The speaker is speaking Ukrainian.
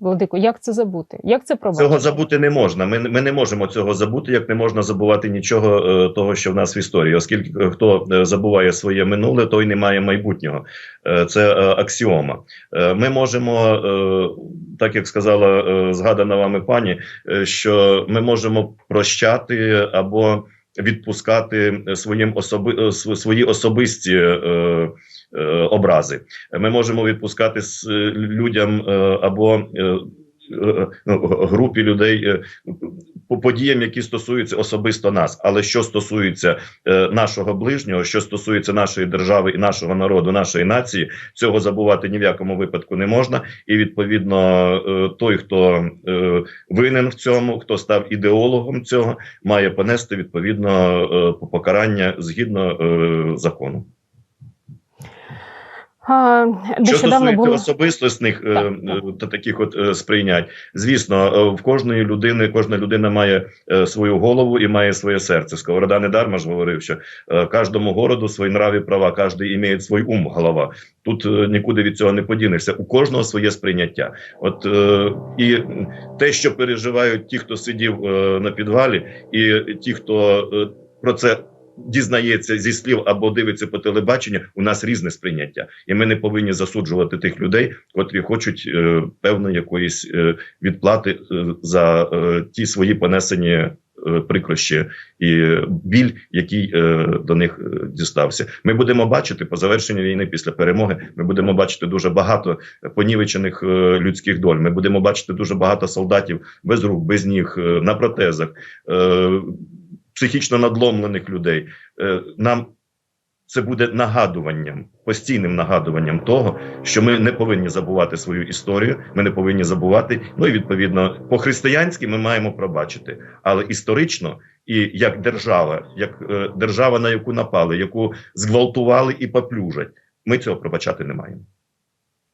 Владико, як це забути? Як це пробачити? Цього забути не можна. Ми, ми не можемо цього забути, як не можна забувати нічого е, того, що в нас в історії, оскільки е, хто е, забуває своє минуле, той не має майбутнього. Е, це е, аксіома. Е, ми можемо, е, так як сказала е, згадана вами пані, е, що ми можемо прощати або відпускати своїм особи, е, свої особисті. Е, е, Образи ми можемо відпускати людям е, або е, е, ну, групі людей по подіям, які стосуються особисто нас. Але що стосується нашого ближнього, що стосується нашої держави і нашого народу, нашої нації, цього забувати ні в якому випадку не можна. І відповідно, той, хто винен в цьому, хто став ідеологом цього, має понести відповідно покарання згідно закону. Що стосується було особистісних е, Так, е, та таких от е, сприйнять, звісно, в кожної людини кожна людина має свою голову і має своє серце. Сковорода не дарма ж говорив, що кожному городу свої нрави права, кожен має свій ум, голова. Тут нікуди від цього не подінешся. У кожного своє сприйняття. От і те, що переживають ті, хто сидів на підвалі, і ті, хто про це. Дізнається зі слів або дивиться по телебаченню, у нас різне сприйняття, і ми не повинні засуджувати тих людей, котрі хочуть е, певної якоїсь е, відплати е, за е, ті свої понесені е, прикрощі і біль, який е, до них е, дістався. Ми будемо бачити по завершенні війни після перемоги. Ми будемо бачити дуже багато понівечених е, людських доль. Ми будемо бачити дуже багато солдатів без рук, без ніг, е, на протезах. Е, Психічно надломлених людей Е, нам це буде нагадуванням, постійним нагадуванням того, що ми не повинні забувати свою історію. Ми не повинні забувати. Ну і відповідно по-християнськи ми маємо пробачити, але історично і як держава, як е, держава, на яку напали, яку зґвалтували і поплюжать, ми цього пробачати не маємо.